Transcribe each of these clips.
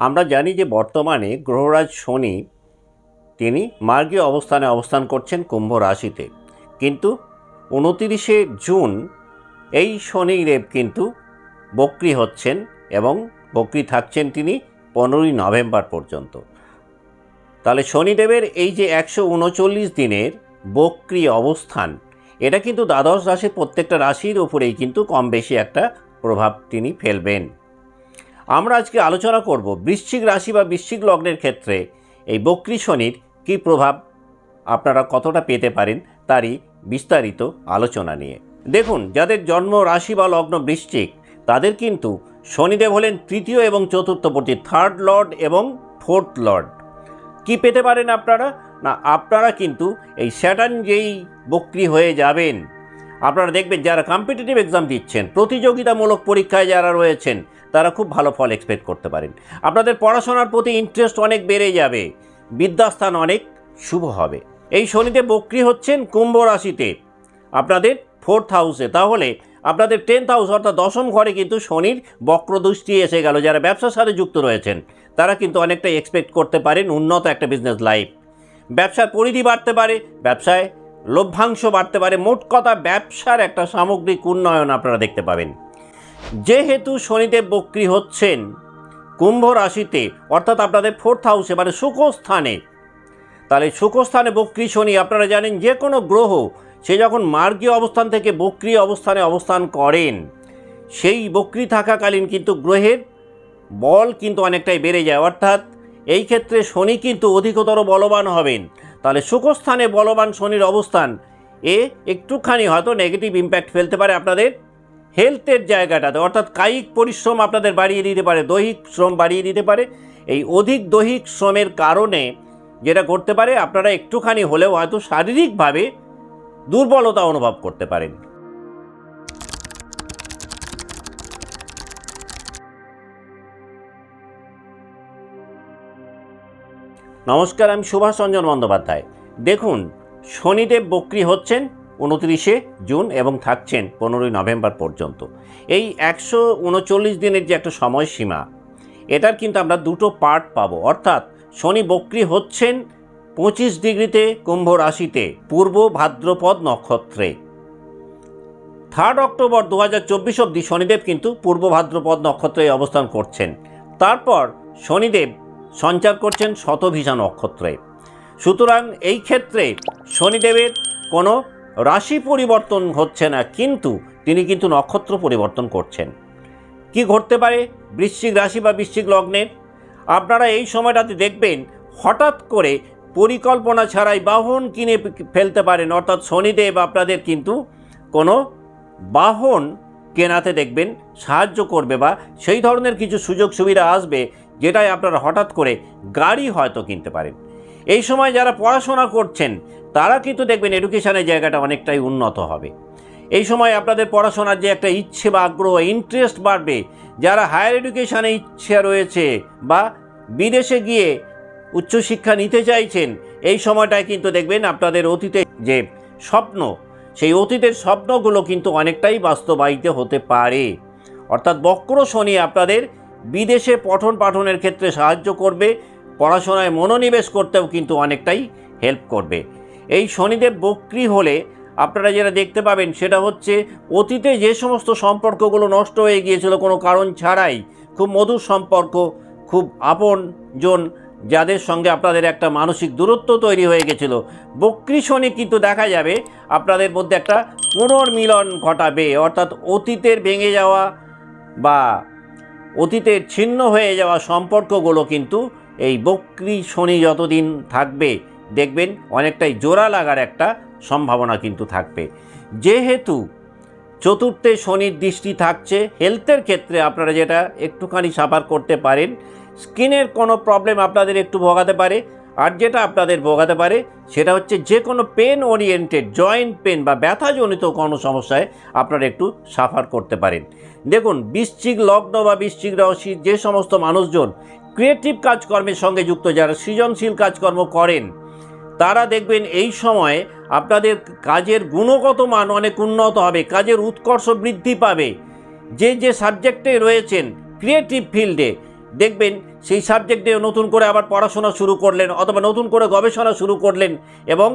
আমরা জানি যে বর্তমানে গ্রহরাজ শনি তিনি মার্গীয় অবস্থানে অবস্থান করছেন কুম্ভ রাশিতে। কিন্তু উনতিরিশে জুন এই শনিদেব কিন্তু বক্রি হচ্ছেন এবং বক্রি থাকছেন তিনি পনেরোই নভেম্বর পর্যন্ত। তাহলে শনিদেবের এই যে একশো উনচল্লিশ দিনের বক্রি অবস্থান, এটা কিন্তু দ্বাদশ রাশির প্রত্যেকটা রাশির উপরেই কিন্তু কম বেশি একটা প্রভাব তিনি ফেলবেন। আমরা আজকে আলোচনা করব বৃশ্চিক রাশি বা বৃশ্চিক লগ্নের ক্ষেত্রে এই বক্রি শনির কী প্রভাব, আপনারা কতটা পেতে পারেন তারই বিস্তারিত আলোচনা নিয়ে। দেখুন, যাদের জন্ম রাশি বা লগ্ন বৃশ্চিক, তাদের কিন্তু শনিদেব হলেন তৃতীয় এবং চতুর্থপতি থার্ড লর্ড এবং ফোর্থ লর্ড কি পেতে পারেন আপনারা? না, আপনারা কিন্তু এই স্যাটার্ন যেই বক্রি হয়ে যাবেন, আপনারা দেখবেন যারা কম্পিটিটিভ এক্সাম দিচ্ছেন, প্রতিযোগিতামূলক পরীক্ষায় যারা রয়েছেন তারা খুব ভালো ফল এক্সপেক্ট করতে পারেন। আপনাদের পড়াশোনার প্রতি ইন্টারেস্ট অনেক বেড়ে যাবে। বিদ্যাস্থান অনেক শুভ হবে। এই শনিতে বক্রি হচ্ছেন কুম্ভ রাশিতে। আপনাদের ফোর্থ হাউসে তাহলে আপনাদের টেন্থ হাউস অর্থাৎ দশম ঘরে কিন্তু শনির বক্রদৃষ্টি এসে গেল। যারা ব্যবসার সাথে যুক্ত রয়েছেন, তারা কিন্তু অনেকটা এক্সপেক্ট করতে পারেন উন্নত একটা বিজনেস লাইফ ব্যবসার পরিধি বাড়তে পারে, ব্যবসায় লভ্যাংশ বাড়তে পারে। মোট কথা ব্যবসার একটা সামগ্রিক উন্নয়ন আপনারা দেখতে পাবেন। যেহেতু শনিদেব বক্রি হচ্ছেন, কুম্ভ রাশিতে, অর্থাৎ আপনাদের ফোর্থ হাউসে মানে সুখস্থানে তাহলে সুখস্থানে বক্রি শনি, আপনারা জানেন যে কোনো গ্রহ, সে যখন মার্গীয় অবস্থান থেকে বক্রি অবস্থানে অবস্থান করেন, সেই বক্রি থাকাকালীন কিন্তু গ্রহের বল কিন্তু অনেকটাই বেড়ে যায়। অর্থাৎ এই ক্ষেত্রে শনি কিন্তু অধিকতর বলবান হবেন। তাহলে সুখস্থানে বলবান শনির অবস্থান, এ একটুখানি হয়তো নেগেটিভ ইম্প্যাক্ট ফেলতে পারে আপনাদের। হেলথের জায়গাটাতে অর্থাৎ কায়িক পরিশ্রম আপনাদের বাড়িয়ে দিতে পারে, দৈহিক শ্রম বাড়িয়ে দিতে পারে। এই অধিক দৈহিক শ্রমের কারণে যেটা করতে পারে, আপনারা একটুখানি হলেও হয়তো শারীরিকভাবে দুর্বলতা অনুভব করতে পারেন। নমস্কার, আমি সুভাষ রঞ্জন বন্দ্যোপাধ্যায়। দেখুন, শনিদেব বক্রি হচ্ছেন উনত্রিশে জুন এবং থাকছেন পনেরোই নভেম্বর পর্যন্ত। এই একশো উনচল্লিশ দিনের যে একটা সময়সীমা, এটার কিন্তু আমরা দুটো পার্ট পাবো। অর্থাৎ শনি বক্রি হচ্ছেন পঁচিশ ডিগ্রিতে কুম্ভ রাশিতে, পূর্ব ভাদ্রপদ নক্ষত্রে। থার্ড অক্টোবর দু হাজার চব্বিশ অব্দি শনিদেব কিন্তু পূর্ব ভাদ্রপদ নক্ষত্রে অবস্থান করছেন। তারপর শনিদেব সঞ্চার করছেন শতভিষা নক্ষত্রে। সুতরাং এই ক্ষেত্রে শনিদেবের কোনো রাশি পরিবর্তন হচ্ছে না, কিন্তু তিনি কিন্তু নক্ষত্র পরিবর্তন করছেন। কি ঘটতে পারে? বৃশ্চিক রাশি বা বৃশ্চিক লগ্নের? আপনারা এই সময়টাতে দেখবেন, হঠাৎ করে পরিকল্পনা ছাড়াই বাহন কিনে ফেলতে পারেন, অর্থাৎ শনিদেব আপনাদের কিন্তু কোনো বাহন কেনাতে দেখবেন, সাহায্য করবে বা সেই ধরনের কিছু সুযোগ সুবিধা আসবে, যেটাই আপনারা হঠাৎ করে গাড়ি হয়তো কিনতে পারেন। এই সময় যারা পড়াশোনা করছেন, তারা কিন্তু দেখবেন এডুকেশনের জায়গাটা অনেকটাই উন্নত হবে। এই সময় আপনাদের পড়াশোনার যে একটা ইচ্ছে বা আগ্রহ ইন্টারেস্ট বাড়বে, যারা হায়ার এডুকেশানে ইচ্ছে রয়েছে বা বিদেশে গিয়ে উচ্চশিক্ষা নিতে চাইছেন, এই সময়টায় কিন্তু দেখবেন আপনাদের অতীতে যে স্বপ্ন, সেই অতীতের স্বপ্নগুলো কিন্তু অনেকটাই বাস্তবায়িত হতে পারে। অর্থাৎ বক্র শনি আপনাদের বিদেশে পঠন পাঠনের ক্ষেত্রে সাহায্য করবে পড়াশোনায় মনোনিবেশ করতেও কিন্তু অনেকটাই হেল্প করবে। এই শনিদেব বক্রি হলে আপনারা যেটা দেখতে পাবেন সেটা হচ্ছে অতীতে যে সমস্ত সম্পর্কগুলো নষ্ট হয়ে গিয়েছিল কোনো কারণ ছাড়াই খুব মধুর সম্পর্ক, খুব আপনজন যাদের সঙ্গে আপনাদের একটা মানসিক দূরত্ব তৈরি হয়ে গেছিল। বক্রি শনি কিন্তু দেখা যাবে আপনাদের মধ্যে একটা পুনর্মিলন ঘটাবে, অর্থাৎ অতীতের ভেঙে যাওয়া বা অতীতের ছিন্ন হয়ে যাওয়া সম্পর্কগুলো কিন্তু এই বক্রি শনি যতদিন থাকবে, দেখবেন অনেকটাই জোড়া লাগার একটা সম্ভাবনা কিন্তু থাকবে। যেহেতু চতুর্থে শনির দৃষ্টি থাকছে হেলথের ক্ষেত্রে আপনারা যেটা একটুখানি সাফার করতে পারেন, স্কিনের কোনো প্রবলেম আপনাদের একটু ভোগাতে পারে, আর যেটা আপনাদের ভোগাতে পারে, সেটা হচ্ছে যে কোনো পেন ওরিয়েন্টেড জয়েন্ট পেন বা ব্যথাজনিত কোনো সমস্যায় আপনারা একটু সাফার করতে পারেন। দেখুন, বৃশ্চিক লগ্ন বা বৃশ্চিক রাশির যে সমস্ত মানুষজন ক্রিয়েটিভ কাজকর্মের সঙ্গে যুক্ত যারা সৃজনশীল কাজকর্ম করেন, তারা দেখবেন এই সময়ে আপনাদের কাজের গুণগত মান অনেক উন্নত হবে, কাজের উৎকর্ষ বৃদ্ধি পাবে। যে যে সাবজেক্টে রয়েছেন ক্রিয়েটিভ ফিল্ডে, দেখবেন সেই সাবজেক্টে নতুন করে আবার পড়াশোনা শুরু করলেন অথবা নতুন করে গবেষণা শুরু করলেন এবং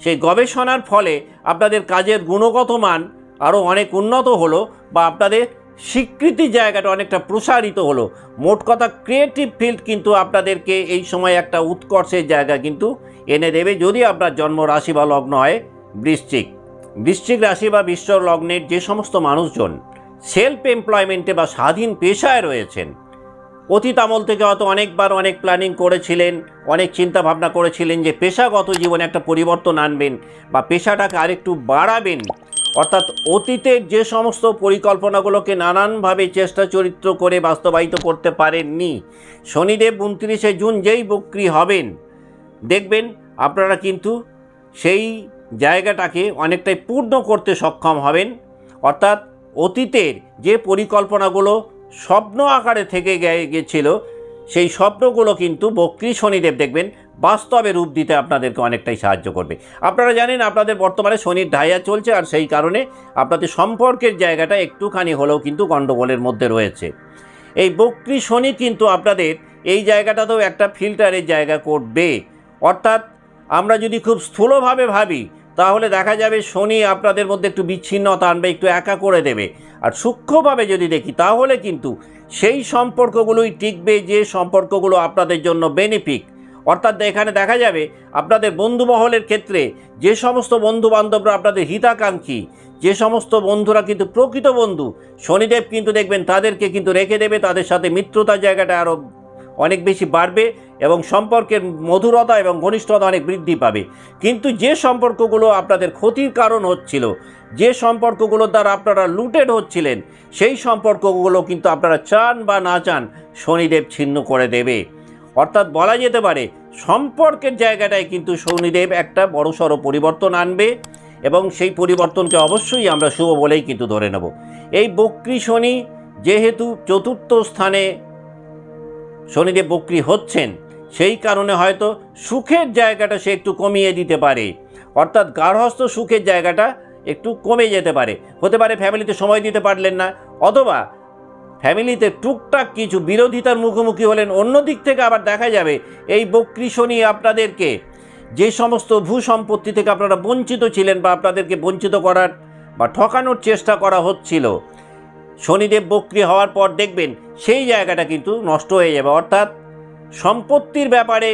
সেই গবেষণার ফলে আপনাদের কাজের গুণগত মান আরও অনেক উন্নত হলো বা আপনাদের স্বীকৃতি জায়গাটা অনেকটা প্রসারিত হলো। মোট কথা ক্রিয়েটিভ ফিল্ড কিন্তু আপনাদেরকে এই সময় একটা উৎকর্ষের জায়গা কিন্তু এনে দেবে যদি আপনার জন্ম রাশি বা লগ্ন হয় বৃশ্চিক। বৃশ্চিক রাশি বা বিশ্ব লগ্নের যে সমস্ত মানুষজন সেলফ এমপ্লয়মেন্টে বা স্বাধীন পেশায় রয়েছেন, অতীত আমল থেকে হয়তো অনেকবার অনেক প্ল্যানিং করেছিলেন, অনেক চিন্তা ভাবনা করেছিলেন যে পেশাগত জীবনে একটা পরিবর্তন আনবেন বা পেশাটাকে আরেকটু বাড়াবেন। অর্থাৎ অতীতের যে সমস্ত পরিকল্পনাগুলোকে নানানভাবে চেষ্টা চরিত্র করে বাস্তবায়িত করতে পারেননি। শনিদেব উনত্রিশে জুন যেই বক্রি হবেন, দেখবেন আপনারা কিন্তু সেই জায়গাটাকে অনেকটাই পূর্ণ করতে সক্ষম হবেন। অর্থাৎ অতীতের যে পরিকল্পনাগুলো স্বপ্ন আকারে থেকে গেছিল, সেই স্বপ্নগুলো কিন্তু বক্রী শনিদেব দেখবেন বাস্তবে রূপ দিতে আপনাদেরকে অনেকটাই সাহায্য করবে। আপনারা জানেন আপনাদের বর্তমানে শনির ঢাইয়া চলছে আর সেই কারণে আপনাদের সম্পর্কের জায়গাটা একটুখানি হলেও কিন্তু গণ্ডগোলের মধ্যে রয়েছে। এই বক্রী শনি কিন্তু আপনাদের এই জায়গাটাতেও একটা ফিল্টারের জায়গা করবে। অর্থাৎ আমরা যদি খুব স্থূলভাবে ভাবি, তাহলে দেখা যাবে শনি আপনাদের মধ্যে একটু বিচ্ছিন্নতা আনবে, একটু একা করে দেবে। আর সূক্ষ্মভাবে যদি দেখি, তাহলে কিন্তু সেই সম্পর্কগুলোই টিকবে, যে সম্পর্কগুলো আপনাদের জন্য বেনিফিক। অর্থাৎ এখানে দেখা যাবে আপনাদের বন্ধু মহলের ক্ষেত্রে যে সমস্ত বন্ধু বান্ধবরা আপনাদের হিতাকাঙ্ক্ষী, যে সমস্ত বন্ধুরা কিন্তু প্রকৃত বন্ধু, শনিদেব কিন্তু দেখবেন তাদেরকে কিন্তু রেখে দেবে, তাদের সাথে মিত্রতার জায়গাটা আরও অনেক বেশি বাড়বে এবং সম্পর্কের মধুরতা এবং ঘনিষ্ঠতা অনেক বৃদ্ধি পাবে। কিন্তু যে সম্পর্কগুলো আপনাদের ক্ষতির কারণ হচ্ছিল, যে সম্পর্কগুলোর দ্বারা আপনারা লুটেড হচ্ছিলেন, সেই সম্পর্কগুলো কিন্তু আপনারা চান বা না চান শনিদেব ছিন্ন করে দেবে। অর্থাৎ বলা যেতে পারে সম্পর্কের জায়গাটায় কিন্তু শনিদেব একটা বড়সড় পরিবর্তন আনবে এবং সেই পরিবর্তনকে অবশ্যই আমরা শুভ বলেই কিন্তু ধরে নেব। এই বক্রী শনি যেহেতু চতুর্থ স্থানে শনিদেব বক্রী হচ্ছেন, সেই কারণে হয়তো সুখের জায়গাটা সে একটু কমিয়ে দিতে পারে। অর্থাৎ গার্হস্থ সুখের জায়গাটা একটু কমে যেতে পারে। হতে পারে ফ্যামিলিতে সময় দিতে পারলেন না, অথবা ফ্যামিলিতে টুকটাক কিছু বিরোধিতার মুখোমুখি হলেন, অন্য দিক থেকে আবার দেখা যাবে এই বক্রী শনি আপনাদেরকে। যে সমস্ত ভূ সম্পত্তি থেকে আপনারা বঞ্চিত ছিলেন বা আপনাদেরকে বঞ্চিত করার বা ঠকানোর চেষ্টা করা হচ্ছিল, শনিদেব বক্রি হওয়ার পর দেখবেন সেই জায়গাটা কিন্তু নষ্ট হয়ে যাবে। অর্থাৎ সম্পত্তির ব্যাপারে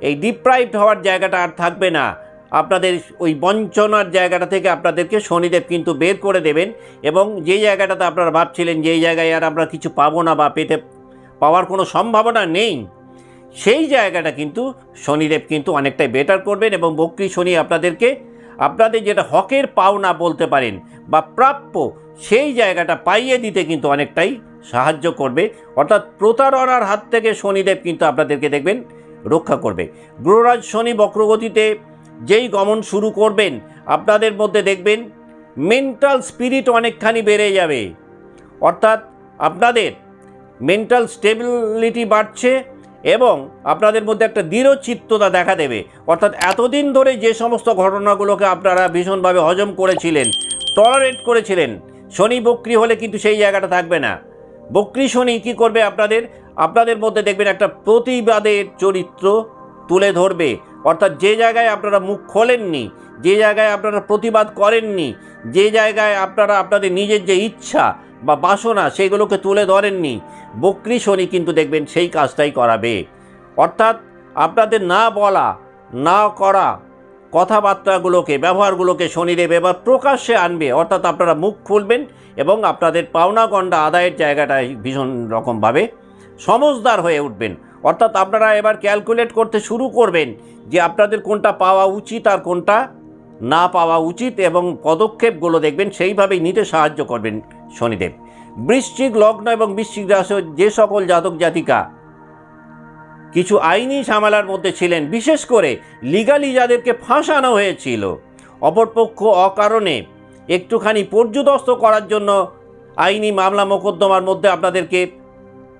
এই ডিপ্রাইভড হওয়ার জায়গাটা আর থাকবে না। আপনাদের ওই বঞ্চনার জায়গাটা থেকে আপনাদেরকে শনিদেব কিন্তু বের করে দেবেন এবং যে জায়গাটাতে আপনারা ভাবছিলেন যে জায়গায় আর আমরা কিছু পাবো না বা পেতে পাওয়ার কোনো সম্ভাবনা নেই, সেই জায়গাটা কিন্তু শনিদেব কিন্তু অনেকটাই বেটার করবেন এবং বক্রী শনি আপনাদেরকে আপনাদের যেটা হকের পাওনা বলতে পারেন বা প্রাপ্য সেই জায়গাটা পাইয়ে দিতে কিন্তু অনেকটাই সাহায্য করবে। অর্থাৎ প্রতারণার হাত থেকে শনিদেব কিন্তু আপনাদেরকে দেখবেন রক্ষা করবে। গ্রহরাজ শনি বক্রগতিতে যেই গমন শুরু করবেন, আপনাদের মধ্যে দেখবেন মেন্টাল স্পিরিট অনেকখানি বেড়ে যাবে। অর্থাৎ আপনাদের মেন্টাল স্টেবিলিটি বাড়ছে এবং আপনাদের মধ্যে একটা দৃঢ়চিত্ততা দেখা দেবে। অর্থাৎ এতদিন ধরে যে সমস্ত ঘটনাগুলোকে আপনারা ভীষণভাবে হজম করেছিলেন টলারেট করেছিলেন, শনি বক্রি হলে কিন্তু সেই জায়গাটা থাকবে না। বক্রি শনি কী করবে আপনাদের? আপনাদের মধ্যে দেখবেন একটা প্রতিবাদের চরিত্র তুলে ধরবে। অর্থাৎ যে জায়গায় আপনারা মুখ খোলেননি, যে জায়গায় আপনারা প্রতিবাদ করেননি, যে জায়গায় আপনারা আপনাদের নিজের যে ইচ্ছা বা বাসনা সেগুলোকে তুলে ধরেননি, বক্রি শনি কিন্তু দেখবেন সেই কাজটাই করাবে। অর্থাৎ আপনাদের না বলা, না করা কথাবার্তাগুলোকে, ব্যবহারগুলোকে শনিদেব এবার প্রকাশ্যে আনবে। অর্থাৎ আপনারা মুখ খুলবেন এবং আপনাদের পাওনা গণ্ডা আদায়ের জায়গাটায় ভীষণ রকমভাবে সমজদার হয়ে উঠবেন। অর্থাৎ আপনারা এবার ক্যালকুলেট করতে শুরু করবেন যে আপনাদের কোনটা পাওয়া উচিত আর কোনটা না পাওয়া উচিত এবং পদক্ষেপগুলো দেখবেন, সেইভাবেই নিতে সাহায্য করবেন শনিদেব। বৃশ্চিক লগ্ন এবং বৃশ্চিক রাশি যে সকল জাতক জাতিকা কিছু আইনি ঝামেলার মধ্যে ছিলেন, বিশেষ করে লিগালি যাদেরকে ফাঁসানো হয়েছিল, অপরপক্ষ অকারণে একটুখানি পর্যদস্ত করার জন্য আইনি মামলা মোকদ্দমার মধ্যে আপনাদেরকে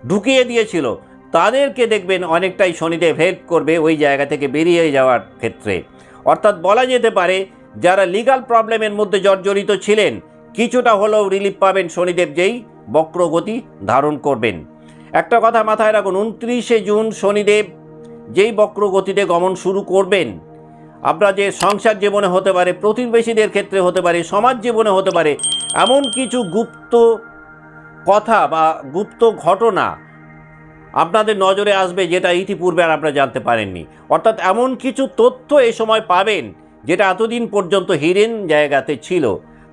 ঢুকিয়ে দিয়েছিল। তাদেরকে দেখবেন অনেকটাই শনিদেব হেল্প করবে ওই জায়গা থেকে বেরিয়ে যাওয়ার ক্ষেত্রে। অর্থাৎ বলা যেতে পারে, যারা লিগাল প্রবলেমের মধ্যে জর্জরিত ছিলেন, কিছুটা হলেও রিলিফ পাবেন শনিদেব যেই বক্রগতি ধারণ করবেন। একটা কথা মাথায় রাখুন, উনত্রিশে জুন শনিদেব যেই বক্রগতিতে গমন শুরু করবেন আপনার যে সংসার জীবনে হতে পারে, প্রতিবেশীদের ক্ষেত্রে হতে পারে, সমাজ জীবনে হতে পারে, এমন কিছু গুপ্ত কথা বা গুপ্ত ঘটনা আপনাদের নজরে আসবে যেটা ইতিপূর্বে আর আপনারা জানতে পারেননি। অর্থাৎ এমন কিছু তথ্য এ সময় পাবেন যেটা এতদিন পর্যন্ত হিরেন জায়গাতে ছিল।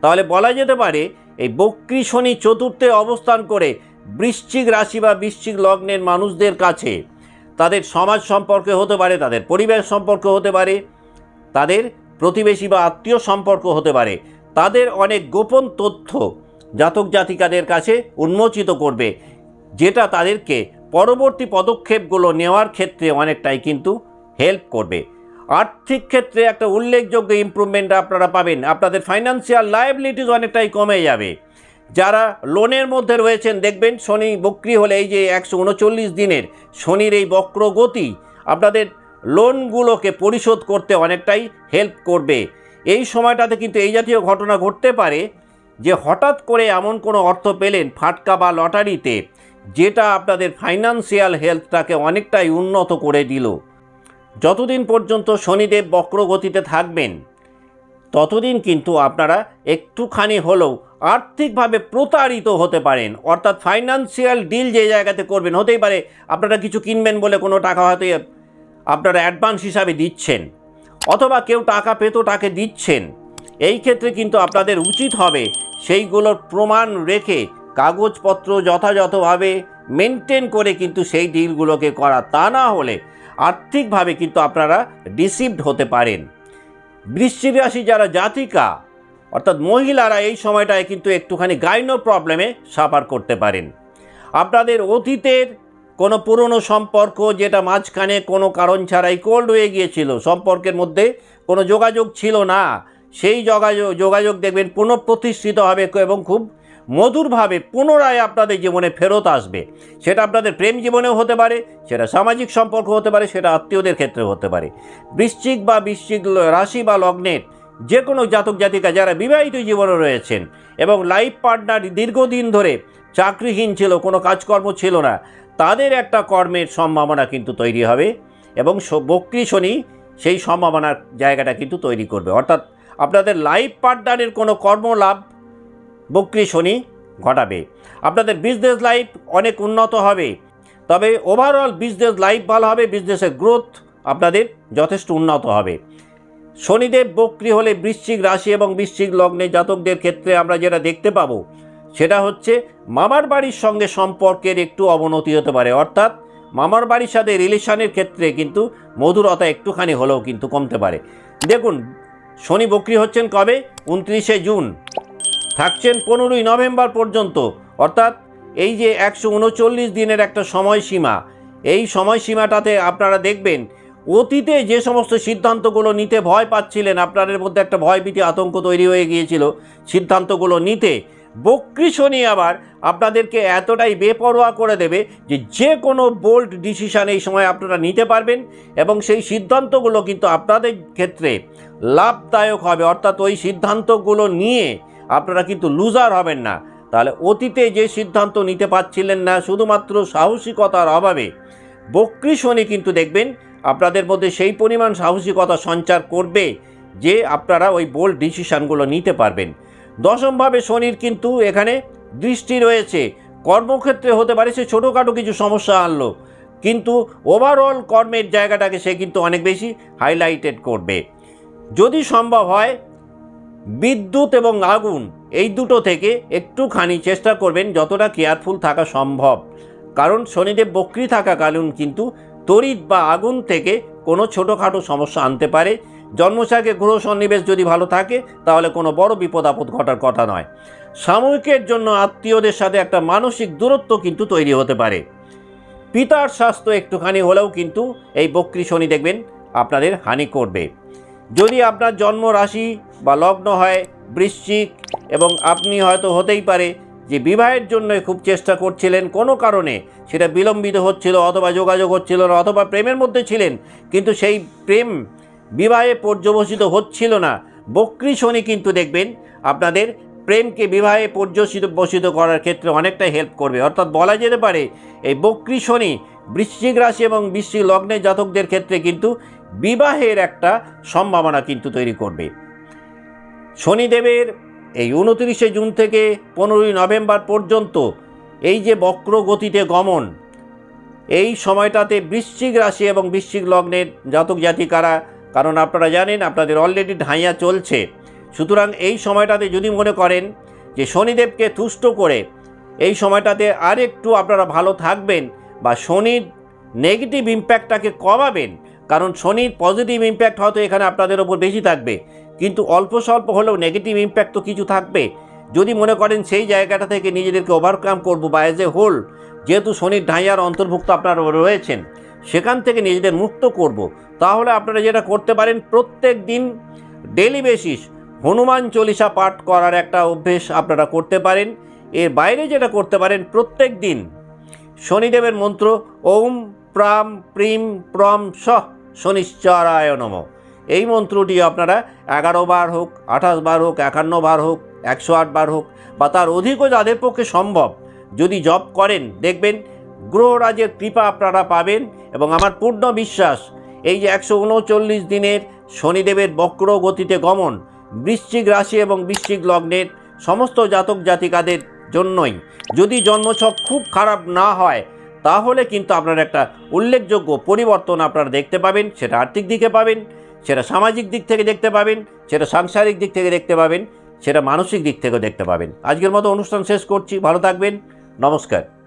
তাহলে বলা যেতে পারে, এই বক্রী শনি চতুর্থে অবস্থান করে বৃশ্চিক রাশি বা বৃশ্চিক লগ্নের মানুষদের কাছে তাদের সমাজ সম্পর্কে হতে পারে, তাদের পরিবেশ সম্পর্ক হতে পারে, তাদের প্রতিবেশী বা আত্মীয় সম্পর্ক হতে পারে। তাদের অনেক গোপন তথ্য জাতক জাতিকাদের কাছে উন্মোচিত করবে, যেটা তাদেরকে পরবর্তী পদক্ষেপগুলো নেওয়ার ক্ষেত্রে অনেকটাই কিন্তু হেল্প করবে। আর্থিক ক্ষেত্রে একটা উল্লেখযোগ্য ইমপ্রুভমেন্ট আপনারা পাবেন। আপনাদের ফাইন্যান্সিয়াল লায়াবিলিটিস অনেকটাই কমে যাবে। যারা লোনের মধ্যে রয়েছেন, দেখবেন শনি বক্রি হলে এই যে একশো উনচল্লিশ দিনের শনির এই বক্র গতি আপনাদের লোনগুলোকে পরিশোধ করতে অনেকটাই হেল্প করবে। এই সময়টাতে কিন্তু এই জাতীয় ঘটনা ঘটতে পারে যে হঠাৎ করে এমন কোনো অর্থ পেলেন ফাটকা বা লটারিতে। যেটা আপনাদের ফাইন্যান্সিয়াল হেলথটাকে অনেকটাই উন্নত করে দিল। যতদিন পর্যন্ত শনিদেব বক্রগতিতে থাকবেন, ততদিন কিন্তু আপনারা একটুখানি হলেও আর্থিকভাবে প্রতারিত হতে পারেন। অর্থাৎ ফাইন্যান্সিয়াল ডিল যে জায়গাতে করবেন, হতেই পারে আপনারা কিছু কিনবেন বলে কোনো টাকা হয়তো আপনারা অ্যাডভান্স হিসাবে দিচ্ছেন, অথবা কেউ টাকা পেত তাকে দিচ্ছেন। এই ক্ষেত্রে কিন্তু আপনাদের উচিত হবে সেইগুলোর প্রমাণ রেখে কাগজপত্র যথাযথভাবে মেনটেন করে কিন্তু সেই ডিলগুলোকে করা তা না হলে আর্থিকভাবে কিন্তু আপনারা ডিসিভড হতে পারেন। বৃশ্চিক যারা জাতিকা, অর্থাৎ মহিলারা এই সময়টায় কিন্তু একটুখানি গাইনো প্রবলেমে সাফার করতে পারেন। আপনাদের অতীতের কোনো পুরনো সম্পর্ক যেটা মাঝখানে কোনো কারণ ছাড়াই কোল্ড হয়ে গিয়েছিল, সম্পর্কের মধ্যে কোনো যোগাযোগ ছিল না, সেই যোগাযোগ যোগাযোগ দেখবেন পুনঃপ্রতিষ্ঠিত হবে এবং খুব মধুরভাবে পুনরায় আপনাদের জীবনে ফেরত আসবে। সেটা আপনাদের প্রেম জীবনেও হতে পারে, সেটা সামাজিক সম্পর্ক হতে পারে, সেটা আত্মীয়দের ক্ষেত্রে হতে পারে। বৃশ্চিক বা বৃশ্চিক রাশি বা লগ্নের যে কোনো জাতক জাতিকা যারা বিবাহিত জীবনে রয়েছেন এবং লাইফ পার্টনার দীর্ঘদিন ধরে চাকরিহীন ছিল, কোনো কাজকর্ম ছিল না, তাদের একটা কর্মের সম্ভাবনা কিন্তু তৈরি হবে এবং বক্রী শনি সেই সম্ভাবনার জায়গাটা কিন্তু তৈরি করবে। অর্থাৎ আপনাদের লাইফ পার্টনারের কোনো কর্মলাভ বক্রী শনি ঘটাবে। আপনাদের বিজনেস লাইফ অনেক উন্নত হবে। তবে ওভারঅল বিজনেস লাইফ ভালো হবে বিজনেসের গ্রোথ আপনাদের যথেষ্ট উন্নত হবে। শনিদেব বক্রী হলে বৃশ্চিক রাশি এবং বৃশ্চিক লগ্নে জাতকদের ক্ষেত্রে আমরা যেটা দেখতে পাবো, সেটা হচ্ছে মামার বাড়ির সঙ্গে সম্পর্কের একটু অবনতি হতে পারে। অর্থাৎ মামার বাড়ির সাথে রিলেশনের ক্ষেত্রে কিন্তু মধুরতা একটুখানি হলেও কিন্তু কমতে পারে। দেখুন, শনি বক্রী হচ্ছেন কবে? উনত্রিশে জুন। থাকছেন পনেরোই নভেম্বর পর্যন্ত। অর্থাৎ এই যে একশো উনচল্লিশ দিনের একটা সময়সীমা, এই সময়সীমাটাতে আপনারা দেখবেন, অতীতে যে সমস্ত সিদ্ধান্তগুলো নিতে ভয় পাচ্ছিলেন, আপনাদের মধ্যে একটা ভয়ভীতি আতঙ্ক তৈরি হয়ে গিয়েছিল সিদ্ধান্তগুলো নিতে, বক্রী আবার আপনাদেরকে এতটাই বেপরোয়া করে দেবে যে যে কোনো বোল্ড ডিসিশান এই সময় আপনারা নিতে পারবেন এবং সেই সিদ্ধান্তগুলো কিন্তু আপনাদের ক্ষেত্রে লাভদায়ক হবে। অর্থাৎ ওই সিদ্ধান্তগুলো নিয়ে আপনারা কিন্তু লুজার হবেন না। তাহলে অতীতে যে সিদ্ধান্ত নিতে পারছিলেন না, শুধুমাত্র সাহসিকতার অভাবে বক্রী শনি কিন্তু দেখবেন আপনাদের মধ্যে সেই পরিমাণ সাহসিকতা সঞ্চার করবে যে আপনারা ওই বোল্ড ডিসিশানগুলো নিতে পারবেন। দশমভাবে শনির কিন্তু এখানে দৃষ্টি রয়েছে। কর্মক্ষেত্রে হতে পারে সে ছোটোখাটো কিছু সমস্যা আনলো, কিন্তু ওভারঅল কর্মের জায়গাটাকে সে কিন্তু অনেক বেশি হাইলাইটেড করবে। যদি সম্ভব হয় বিদ্যুৎ এবং আগুন, এই দুটো থেকে একটুখানি চেষ্টা করবেন যতটা কেয়ারফুল থাকা সম্ভব। কারণ শনিদেব বক্রি থাকাকালীন কিন্তু তড়িৎ বা আগুন থেকে কোনো ছোটোখাটো সমস্যা আনতে পারে। জন্মসাকে গ্রহ সন্নিবেশ যদি ভালো থাকে, তাহলে কোনো বড় বিপদ আপদ ঘটার কথা নয়। সাময়িকের জন্য আত্মীয়দের সাথে একটা মানসিক দূরত্ব কিন্তু তৈরি হতে পারে। পিতার স্বাস্থ্য একটুখানি হলেও কিন্তু এই বক্রী শনি দেখবেন আপনাদের হানি করবে। যদি আপনার জন্ম রাশি বা লগ্ন হয় বৃশ্চিক এবং আপনি হয়তো হতেই পারে যে বিবাহের জন্য খুব চেষ্টা করছিলেন কোনো কারণে, সেটা বিলম্বিত হচ্ছিল অথবা যোগাযোগ হচ্ছিল না অথবা প্রেমের মধ্যে ছিলেন, কিন্তু সেই প্রেম বিবাহে পর্যবসিত হচ্ছিল না, বক্রী শনি কিন্তু দেখবেন আপনাদের প্রেমকে বিবাহে পর্যসিত বসিত করার ক্ষেত্রে অনেকটাই হেল্প করবে। অর্থাৎ বলা যেতে পারে, এই বক্রী শনি বৃশ্চিক রাশি এবং বৃশ্চিক লগ্নের জাতকদের ক্ষেত্রে কিন্তু বিবাহের একটা সম্ভাবনা কিন্তু তৈরি করবে। শনিদেবের এই উনত্রিশে জুন থেকে পনেরোই নভেম্বর পর্যন্ত এই যে বক্র গতিতে গমন, এই সময়টাতে বৃশ্চিক রাশি এবং বৃশ্চিক লগ্নের জাতক জাতিকারা, কারণ আপনারা জানেন আপনাদের অলরেডি ঢাইয়া চলছে। সুতরাং এই সময়টাতে যদি মনে করেন যে শনিদেবকে তুষ্ট করে এই সময়টাতে আর একটু আপনারা ভালো থাকবেন বা শনির নেগেটিভ ইম্প্যাক্টটাকে কমাবেন কারণ শনির পজিটিভ ইম্প্যাক্ট হয়তো এখানে আপনাদের ওপর বেশি থাকবে। কিন্তু অল্প স্বল্প হলেও নেগেটিভ ইম্প্যাক্ট তো কিছু থাকবে। যদি মনে করেন সেই জায়গাটা থেকে নিজেদেরকে ওভারকাম করব বা অ্যাজ এ হোল যেহেতু শনির ঢাইয়ার অন্তর্ভুক্ত আপনারা রয়েছেন, সেখান থেকে নিজেদের মুক্ত করব। তাহলে আপনারা যেটা করতে পারেন, প্রত্যেক দিন ডেলি বেসিস হনুমান চল্লিশা পাঠ করার একটা অভ্যেস আপনারা করতে পারেন। এর বাইরে যেটা করতে পারেন, প্রত্যেক দিন শনিদেবের মন্ত্র, ওম প্রাম প্রিম প্রম স শনিশ্চরায় নম। এই মন্ত্রটি আপনারা এগারো বার হোক, আঠাশ বার হোক, একান্ন বার হোক, একশো আট বার হোক, বা তার অধিকও যাদের পক্ষে সম্ভব, যদি জব করেন, দেখবেন গ্রহরাজের কৃপা আপনারা পাবেন এবং আমার পূর্ণ বিশ্বাস, এই যে একশো উনচল্লিশ দিনের শনিদেবের বক্র গতিতে গমন, বৃশ্চিক রাশি এবং বৃশ্চিক লগ্নের সমস্ত জাতক জাতিকাদের জন্যই, যদি জন্মছক খুব খারাপ না হয় তাহলে কিন্তু আপনার একটা উল্লেখযোগ্য পরিবর্তন আপনারা দেখতে পাবেন, সেটা আর্থিক দিকে পাবেন, সেটা সামাজিক দিক থেকে দেখতে পাবেন, সেটা সাংসারিক দিক থেকে দেখতে পাবেন, সেটা মানসিক দিক থেকেও দেখতে পাবেন। আজকের মতো অনুষ্ঠান শেষ করছি, ভালো থাকবেন, নমস্কার।